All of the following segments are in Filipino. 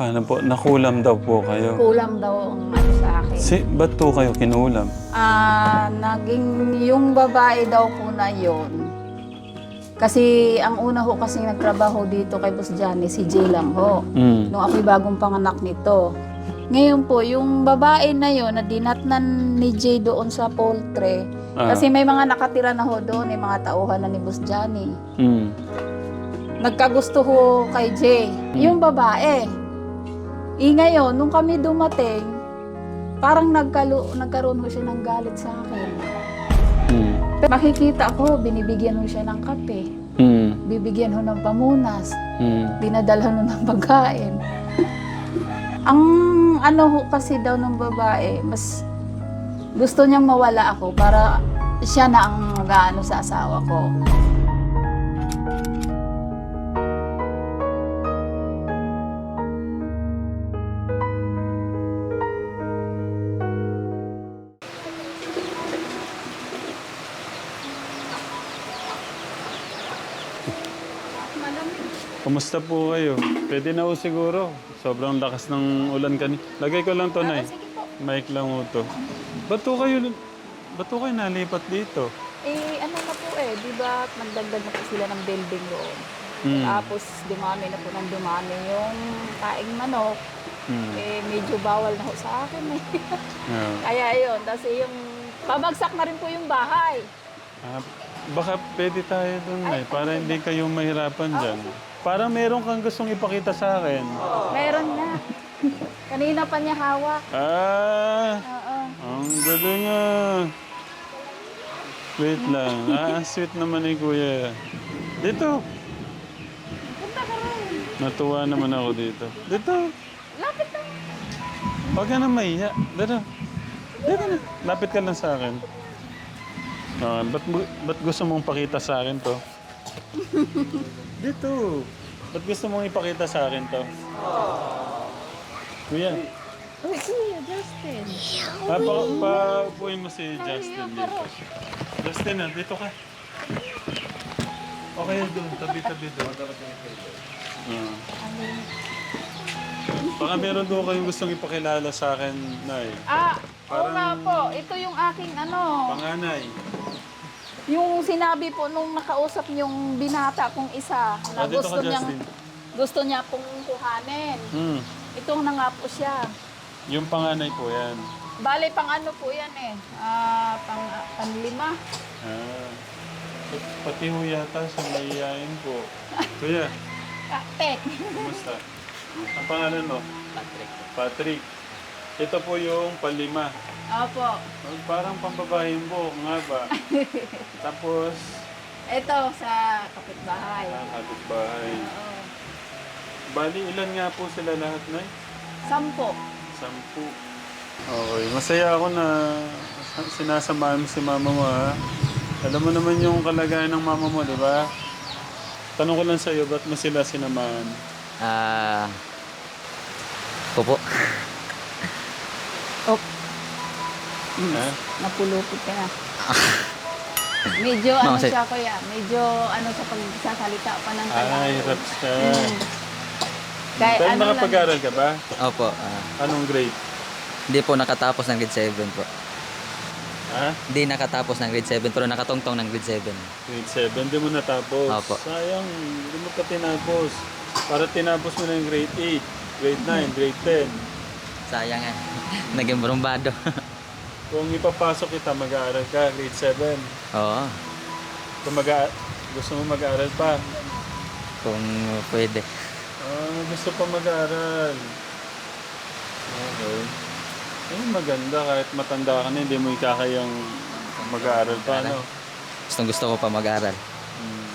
Paano po? Nakulam daw po kayo. Kulang daw ang ano sa akin. Si, ba't po kayo kinulam? Ah, naging yung babae daw po na yon. Kasi ang una ho kasi nagtrabaho dito kay Boss Johnny, si Jay lang ho. Mm. Nung ako'y bagong panganak nito. Ngayon po, yung babae na yon na dinatnan ni Jay doon sa poultry, Ah. kasi may mga nakatira na ho doon, may mga tauhan na ni Boss Johnny. Mm. Nagkagusto ho kay Jay. Yung babae. Eh ngayon, nung kami dumating, parang nagkalo, nagkaroon ho siya ng galit sa akin. Mm. Makikita ko, binibigyan ho siya ng kape. Mm. Bibigyan ho ng pamunas. Mm. Dinadalhan ho ng pagkain. Ang ano ho kasi daw ng babae, mas gusto niyang mawala ako para siya na ang mag-ano sa asawa ko. Kumusta po kayo? Pwede na po siguro. Sobrang lakas ng ulan kanina. Lagay ko lang to, Nay. Mic lang po to. Ba't po kayo, ba't po kayo nalipat dito? Eh, ano na po eh, di ba nagdagdag na po sila ng building doon. Mm. Tapos dumami na po ng dumami yung kaing manok. Mm. Eh, medyo bawal na ho sa akin eh. Yeah. Kaya yun, tapos yung pabagsak na rin po yung bahay. Ah, baka pwede tayo dun, Nay, para hindi kayo mahirapan dyan. Para meron kang gustong ipakita sa akin. Meron na. Kanina pa niya hawak. Ah, Oo. ang galing ah. Wait lang. Ah, ang sweet naman ni Kuya. Dito. Punta ka rin. Natuwa naman ako dito. Dito. Lapit na. Huwag ka na mahiya. Dito. Dito na. Lapit ka lang sa akin. Ah, ba't, mo- ba't gusto mong pakita sa akin to? Dito. Ba't gusto mong ipakita sa akin to? Kuya. Uy, Kuya Justin. Ah, pa, pa upuin mo si Justin dito. Justin, ah, dito ka. Okay, doon. Tabi-tabi doon. Ah. Baka meron doon kayong gustong ipakilala sa akin, Nay. Ah, oo Parang- nga po. Ito yung aking ano. Panganay. Yung sinabi po nung nakausap yung binata kong isa na Ah, dito gusto niyang Justin. gusto niya pong kuhanin. Hmm. Itong na nga po siya. Yung panganay po yan. Bale, pang ano po yan eh. Ah, pang, pang lima. Ah. Pat- Pati ho yata sa mayayain po. Kuya, Ah, tek. kumusta? Ang pangalan mo? Patrick. Patrick. Ito po yung palima. Opo. Oh, Parang pambabae yung buhok nga ba? Tapos, Ito sa kapitbahay. ah, kapitbahay. Oo. Bali, ilan nga po sila lahat, Nay? Sampo. Sampu. Okay, masaya ako na sinasamahan si mama mo, ha? Alam mo naman yung kalagayan ng mama mo, di ba? Tanong ko lang sa'yo, ba't mo sila sinamahan? Ah. Opo. Oh, Ha? napulupit ka na. Medyo ano Mama, say- siya kuya, medyo ano sa pagsasalita pa ng Ay, Tagalog. hirap siya. Mm. Kaya Pero ano lang, nakapag-aral ka ba? Opo. ah. Anong grade? Hindi po nakatapos ng grade 7 po. Ha? Hindi nakatapos ng grade 7 pero nakatungtong ng grade 7. Grade 7, di mo natapos. Opo. Sayang, hindi mo pa tinapos. Para tinapos mo na yung grade 8, grade 9, grade 10. Sayang eh. Naging brumbado. Kung ipapasok kita, mag-aaral ka, grade 7. Oo. Kung mag gusto mo mag-aaral pa, Kung pwede. ah, gusto pa mag-aaral. Okay. Eh, maganda kahit matanda ka na, hindi mo ikakayang mag-aaral pa, no? Gustong gusto ko pa mag-aral. Hmm.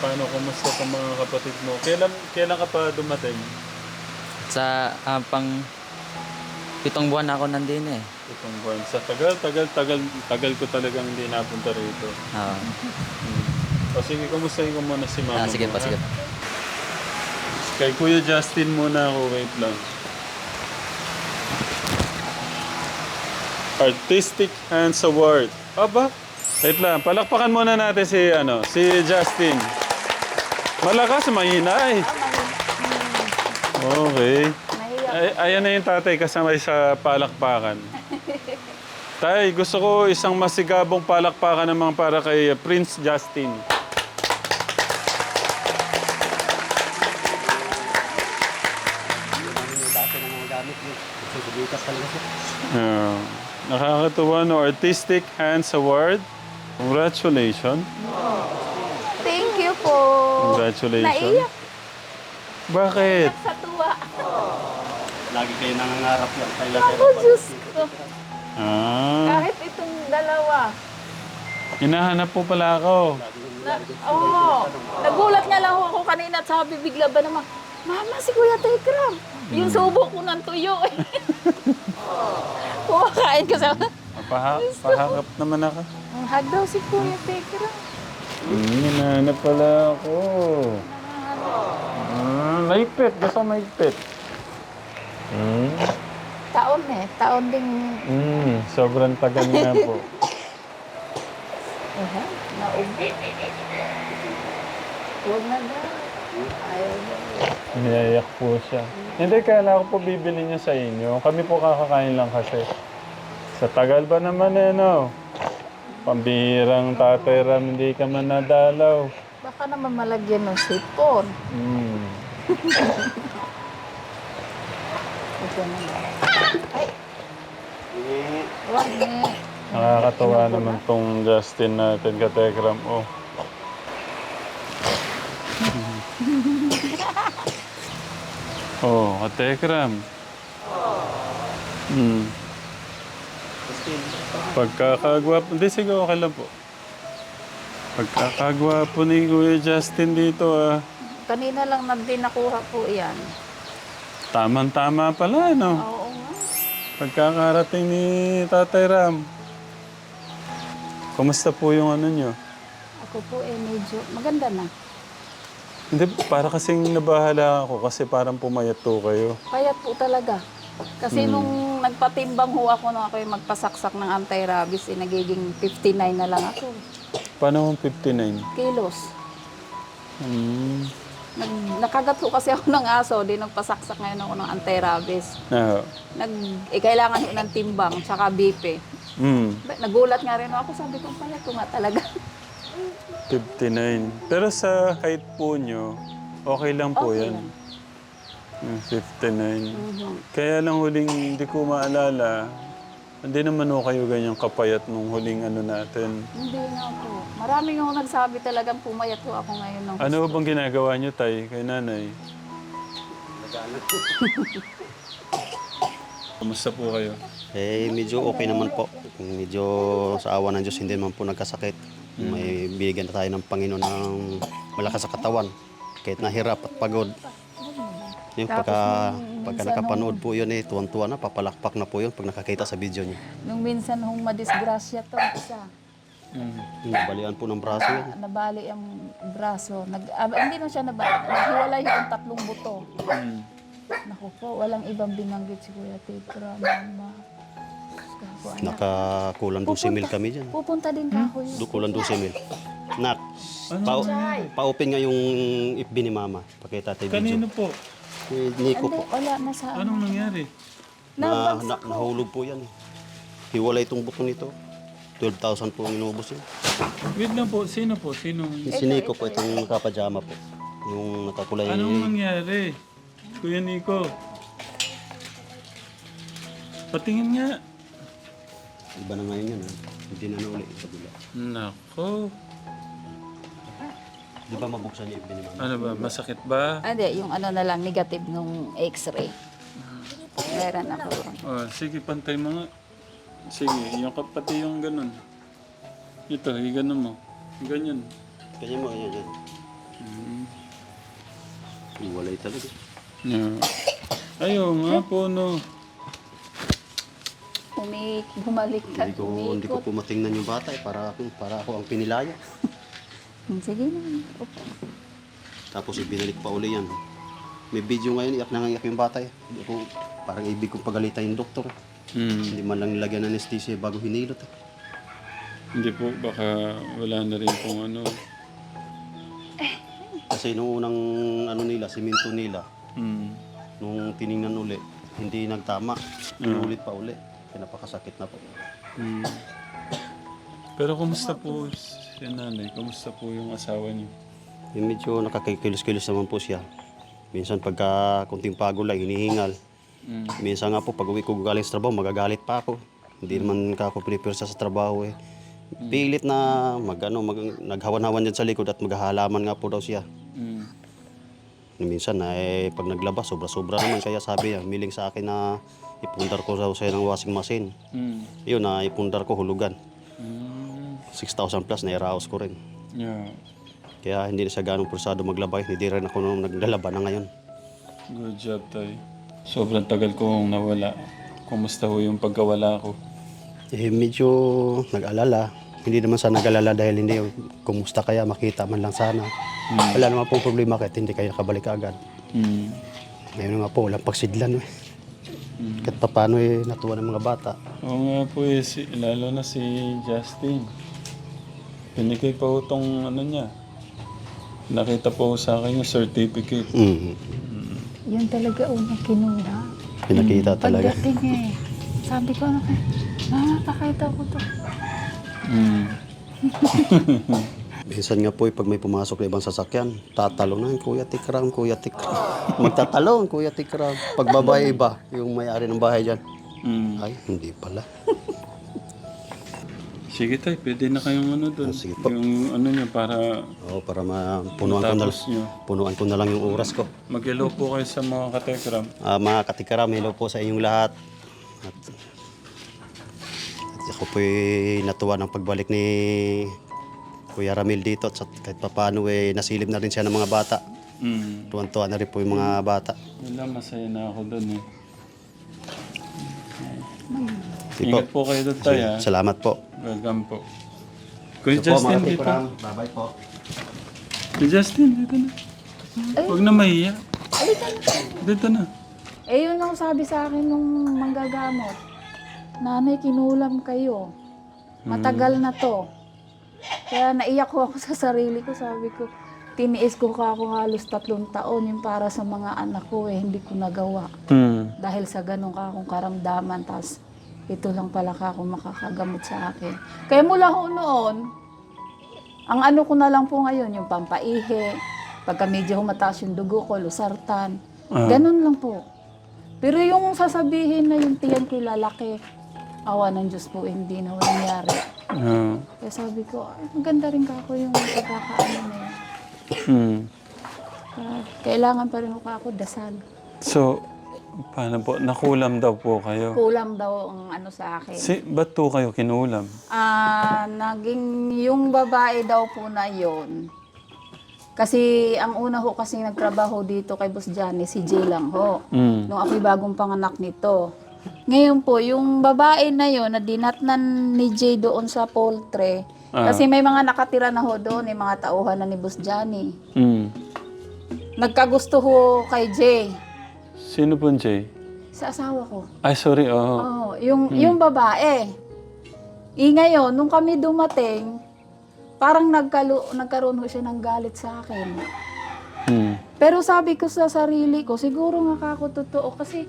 Paano, kumusta pa mga kapatid mo? Kailan, kailan ka pa dumating? Sa ah, pang pitong buwan na ako nandun eh. Itong buwan. Sa tagal, tagal, tagal, tagal ko talagang hindi napunta rito. Oo. Hmm. O sige, kumustahin ko muna si mama Ah, sige mo, pa, ha? sige pa. Kay Kuya Justin muna ako, wait lang. Artistic Hands Award. Aba, wait lang. Palakpakan muna natin si, ano, si Justin. Malakas, mahina eh. Okay. Ay, ayan na yung tatay kasama sa palakpakan. Tay, gusto ko isang masigabong palakpakan naman para kay Prince Justin. Yeah. Nakakatuwa no Artistic Hands Award. Congratulations. Thank you po. Congratulations. Naiyak Bakit? sa. Lagi kayo nangangarap yan. Kaya Ako, Diyos ko. Ah, Kahit itong dalawa. hinahanap po pala ako. Na, oo. Nagulat nga lang ako kanina at sabi bigla ba naman, Mama, si Kuya Tekram. Yung subo ko ng tuyo eh. Kumakain ko sa... Paha pahakap naman ako. Ang hag daw si Kuya Tekram. Hmm, hinahanap pala ako. Hmm, maigpit. Gusto ko maigpit. Hmm. Taon eh. Taon ding... Hmm, sobrang tagal nga po. Aha, naubo. Huwag na daw. Ayaw na. Niyayak po siya. Hindi, kaya ko po bibili niya sa inyo. Kami po kakakain lang kasi. Sa tagal ba naman eh, no? Pambihirang tatay Ram, hindi ka man nadalaw. Baka naman malagyan ng sipon. Hmm. Ito na. Ay! Huwag na. Nakakatawa naman tong Justin natin, katekram. Oh. oh, katekram. Hmm. Pagkakagwapo, hindi sige okay lang po. Pagkakagwapo ni Kuya Justin dito ah. Kanina lang na din nakuha po yan. Tamang-tama pala, no? Oo nga. Pagkakarating ni Tatay Ram. Kumusta po yung ano nyo? Ako po eh medyo maganda na. Hindi, para kasing nabahala ako kasi parang pumayat to kayo. Payat po talaga. Kasi nung nagpatimbang ho ako nung ako yung magpasaksak ng anti-rabies, eh, nagiging 59 na lang ako. Paano kung 59? Kilos. Hmm. Nag, nakagat po kasi ako ng aso, di nagpasaksak ngayon ako ng anti-rabies. Nag, eh, kailangan ho ng timbang, tsaka BP. Hmm. Ba- Nagulat nga rin ako, sabi ko pala ko nga talaga. 59. Pero sa height po nyo, okay lang po Okay yan. lang. Yung 59. Mhm. Kaya lang huling hindi ko maalala, hindi naman ho kayo ganyang kapayat nung huling ano natin. Hindi nga po. Maraming ako nagsabi talagang pumayat ko ako ngayon ng Ano bang ginagawa nyo, Tay, kay nanay? Kumusta po kayo? Eh, medyo okay naman po. Medyo sa awa ng Diyos, hindi naman po nagkasakit. May bigyan na tayo ng Panginoon ng malakas sa katawan. Kahit nahirap at pagod. Yung pagka, pagka nakapanood po yun eh, tuwan-tuwa na, papalakpak na po yun pag nakakita sa video niyo. Nung minsan hong madisgrasya to, isa. Mm. Yung Nabalian po ng braso yun. Nabali ang braso. Nag, ah, hindi na siya nabali. Naghiwalay yung tatlong buto. Mm. Naku po, walang ibang binanggit si Kuya Tetra, Mama. Ako, anak. Nakakulang 12 mil kami dyan. Pupunta din ka ako yun. Kulang 12 mil. Nak, pa pa-open nga yung FB ni Mama. Pakita tayo Kanino video. po? Eh, Nico Hindi, po. wala na sa ano. Anong nangyari? Na, na, nahulog po yan. Hiwalay itong buto nito. 12,000 po ang inubos yun. Wait lang po, sino po? Sino? Si Nico po, itong nakapajama po. Yung nakakulay. Anong nangyari? Kuya Nico. Patingin nga. Iba na ngayon yan. Ha? Hindi na nauli. Kabila. Nako. Di ba mabuksan yung FB ni Mama? Ano ba, masakit ba? Ah, Hindi, yung ano na lang, negative nung x-ray. Meron ako. Oh, sige, pantay mo nga. Sige, yung kapati yung ganun. Ito, yung ganun mo. Ganyan. Kasi mo, yan, yan. Mm. Hiwalay talaga. Yeah. Ayaw nga po, no. Umi, bumalik ka, Hindi ko, hindi ko umikot. po matingnan yung bata eh, para, ako- para ako ang pinilaya. Hmm, Sige na. Opo. Tapos ibinalik pa uli yan. May video ngayon, iyak na nga iyak yung bata eh. Hindi ko, parang ibig kong pagalitan yung doktor. Hmm. Hindi man lang nilagyan ng anesthesia bago hinilot eh. Hindi po, baka wala na rin pong ano. Kasi nung unang ano nila, simento nila, Hmm. Nung tiningnan uli, hindi nagtama. Inulit pa uli. Kaya napakasakit na po. Mm. Pero kumusta po si nanay? Kumusta po yung asawa niyo? Yung medyo nakakikilos-kilos naman po siya. Minsan pagka kunting pagod lang, hinihingal. Mm. Minsan nga po, pag uwi ko galing sa trabaho, magagalit pa ako. Hindi naman ka ako prepare sa, sa trabaho eh. Pilit na mag, ano, mag, naghawan-hawan dyan sa likod at maghahalaman nga po daw siya. Mm. Minsan na eh, pag naglabas, sobra-sobra naman. Kaya sabi niya, miling sa akin na ipundar ko raw sa'yo ng washing machine. Mm. Yun na ipundar ko hulugan. Mm. 6,000 plus na iraos ko rin. Yeah. Kaya hindi na siya ganong pulsado maglabay. Hindi rin ako nung naglalaba na ngayon. Good job, Tay. Sobrang tagal kong nawala. Kumusta ho yung pagkawala ko? Eh, medyo nag-alala. Hindi naman sa nag-alala dahil hindi kumusta kaya makita man lang sana. Wala naman pong problema kahit hindi kayo nakabalik agad. Mm. Ngayon nga po, walang pagsidlan. Eh. Kahit pa paano eh, natuwa ng mga bata. Oo nga po eh, si, lalo na si Justin. Pinigay pa ho tong ano niya. Nakita po sa akin yung certificate. Mm. Yun talaga unang kinuha. Pinakita talaga. Pagdating eh, sabi ko na kay, Mama, pakita ko to. Mm. Minsan nga po, eh, pag may pumasok na ibang sasakyan, tatalo na, Kuya Tikram, Kuya Tikram. Magtatalon, Kuya Tikram. Pag babae iba, yung may-ari ng bahay dyan. Mm. Ay, hindi pala. Sige tay, pwede na kayong ano doon. Ah, sige po. Yung ano niya para Oo, para mapunuan ko, na, matapos niyo. punuan ko na lang yung oras ko. Mag-hello po kayo sa mga katekram. Ah, mga katikaram, hello po sa inyong lahat. At, at ako po'y natuwa ng pagbalik ni Kuya Ramil dito. At sa- kahit paano eh, nasilip na rin siya ng mga bata. Mm. Tuwan-tuwa na rin po yung mga bata. Wala, masaya na ako doon eh. Sige po. Ingat po kayo doon tayo ha. Salamat po. Welcome po. Kuya Ito po, Justin, mga dito. katikaram. Bye-bye po. Kuya Justin, dito na. Huwag na mahiya. Dito na. Eh, yun ang sabi sa akin nung manggagamot. Nanay, kinulam kayo. Matagal na to. Kaya naiyak ko ako sa sarili ko. Sabi ko, tiniis ko ka ako halos tatlong taon yung para sa mga anak ko eh. Hindi ko nagawa. Hmm. Dahil sa ganun ka akong karamdaman. Tapos ito lang pala ka ako makakagamot sa akin. Kaya mula ho noon, ang ano ko na lang po ngayon, yung pampaihi. Pagka medyo humataas yung dugo ko, lusartan. Ah. Ganun lang po. Pero yung sasabihin na yung tiyan ko lalaki, awa ng Diyos po, hindi na nangyari. Ah. Kaya sabi ko, ay, maganda rin ka ako yung pagkakaano na yun. Hmm. Kaya kailangan pa rin ako ako dasal. So, paano po? Nakulam daw po kayo. Kulam daw ang ano sa akin. Si, ba't po kayo kinulam? Ah, naging yung babae daw po na yon. Kasi ang una ho kasi nagtrabaho dito kay Boss Johnny, si Jay lang ho. Hmm. Nung ako'y bagong panganak nito. Ngayon po, yung babae na yon na dinatnan ni Jay doon sa poultry, Ah. kasi may mga nakatira na ho doon, may mga tauhan na ni Boss Johnny. Hmm. Nagkagusto ho kay Jay, Sino po Jay? sa asawa ko. Ay, sorry. Oo. Oo, yung, yung babae. E ngayon, nung kami dumating, parang nagkalu- nagkaroon ho siya ng galit sa akin. Hmm. Pero sabi ko sa sarili ko, siguro nga ako totoo kasi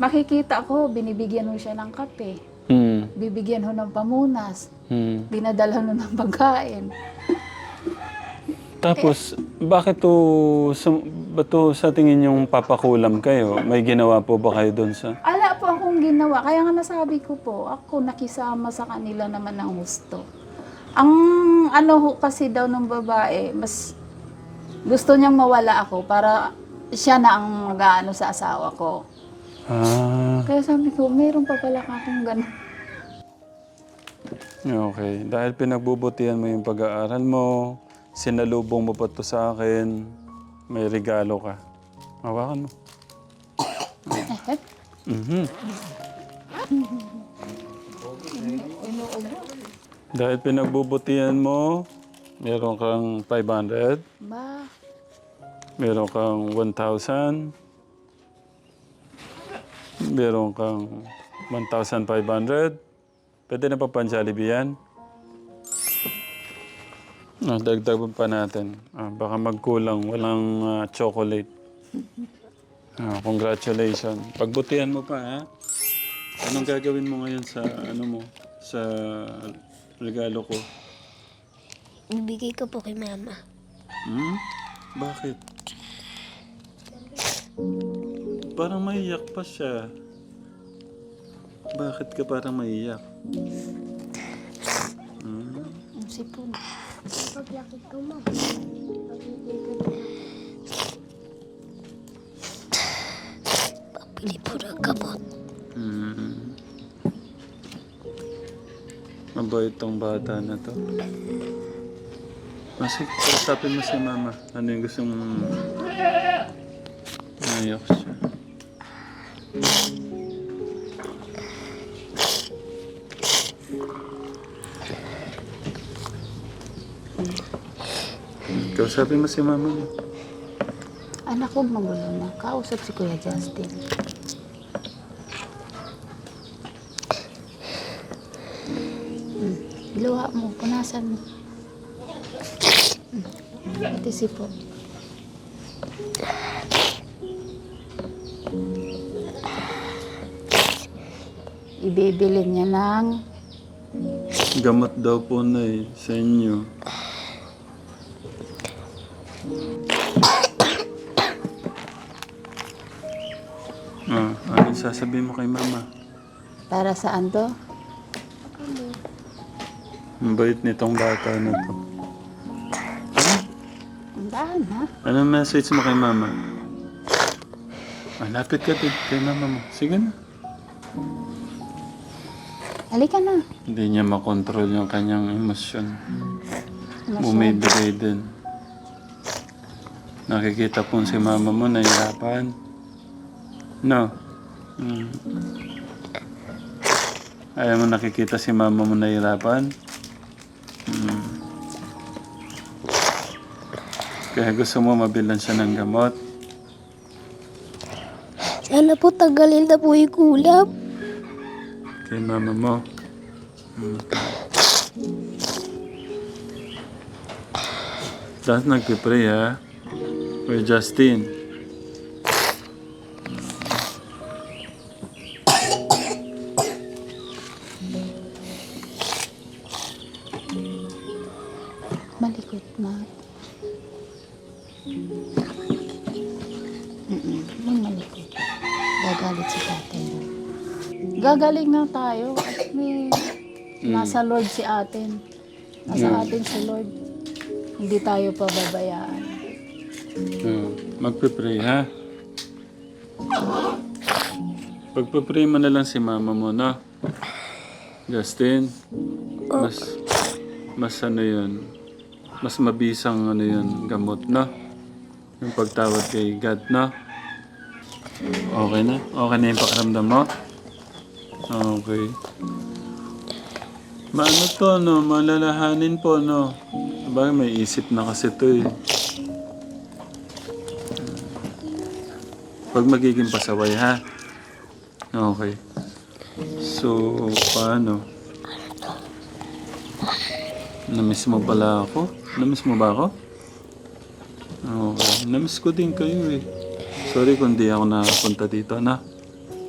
makikita ko, binibigyan ho siya ng kape. Hmm. Bibigyan ho ng pamunas. Hmm. Dinadalhan ho ng pagkain. Tapos, bakit to, sa, ba't to sa tingin yung papakulam kayo? May ginawa po ba kayo doon sa... Ala po akong ginawa. Kaya nga nasabi ko po, ako nakisama sa kanila naman ng gusto. Ang ano ho kasi daw ng babae, mas gusto niyang mawala ako para siya na ang mag-ano sa asawa ko. Ah, Kaya sabi ko, mayroon pa pala akong ganun. okay. Dahil pinagbubutihan mo yung pag-aaral mo, sinalubong mo pa to sa akin, may regalo ka. Hawakan mo. Mhm. Dahil pinagbubutihan mo, meron kang 500, Ba, meron kang 1,000, meron kang 1,500. Pwede na pa pan-Jollibee yan? Ah, dagdag pa natin. Ah, baka magkulang. Walang ah, chocolate. Ah, congratulations. Pagbutihan mo pa, ha? Anong gagawin mo ngayon sa, ano mo, sa regalo ko? Bibigay ko po kay mama. Hmm? Bakit? Parang maiyak pa siya. Bakit ka parang maiyak? Hmm? Ang sipon. Paglaki ko mo. Pabili po ng gamot. Hmm. Mabait tong bata na to. Kasi kausapin mo si mama. Ano yung gusto mong... Naiyak Kausapin mo si mama mo. Anak, huwag magulo na. Kausap si Kuya Justin. Hmm. Luha mo, punasan mo. Hmm. Ito si po. Ibibili niya ng Gamot daw po na eh, sa inyo. Sasabihin mo kay mama? para saan to? Ang bait nitong bata na to. Ang daan, ha? Anong message mo kay mama? Ah, lapit ka din kay mama mo. Sige na. Halika na. Hindi niya makontrol yung kanyang emosyon. Masyado. Bumibigay din. Nakikita po si mama mo nahihirapan. No? Mm. Ayaw mo nakikita si mama mo nahihirapan? Mm. Kaya gusto mo mabilan siya ng gamot? Sana po tagalin na po yung kulam. Kay mama mo? Mm. Tapos nagpipray ha? Kuya Justin. Gagaling na tayo. At may nasa Lord si atin. Nasa Mm. atin si Lord. Hindi tayo pababayaan. Uh, magpipray ha? Pagpipray mo na lang si mama mo, no? Justin, mas, mas ano yun, mas mabisang ano yun, gamot, no? Yung pagtawad kay God, no? Okay na? Okay na yung pakiramdam mo? Okay. Maano to, no? Malalahanin po, no? Sabagay, may isip na kasi to, eh. Pag magiging pasaway, ha? Okay. So, paano? Namiss mo pala ako? Namiss mo ba ako? Okay. Namiss ko din kayo eh. Sorry kung di ako nakapunta dito, na.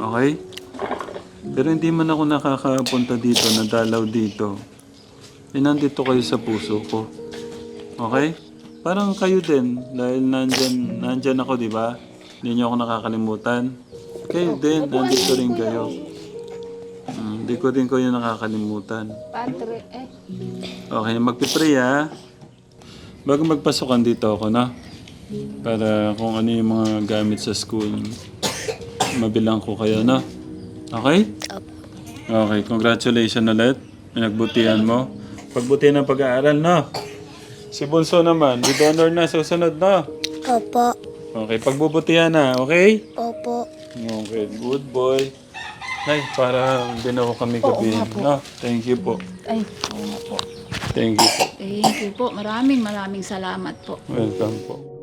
Okay? Pero hindi man ako nakakapunta dito, nadalaw dito. Eh, nandito kayo sa puso ko. Okay? Parang kayo din, dahil nandyan, nandyan ako, di ba? Hindi niyo ako nakakalimutan. Kayo din, nandito rin kayo. Hmm, Hindi ko din kayo nakakalimutan. Padre, eh. Okay, magpipray ha. Bago magpasukan dito ako, no? Para kung ano yung mga gamit sa school, mabilang ko kayo, no? Okay? Okay, congratulations ulit. Pinagbutihan mo. Pagbutihan ng pag-aaral, no? Si Bunso naman, with honor na susunod, no? Opo. Okay, pagbubutihan na, okay? Opo. Okay, good boy. Ay, para din ako kami gabi. nga po. No? Thank you po. Ay, oo nga po. Thank you po. Thank you po. Maraming maraming salamat po. Welcome po.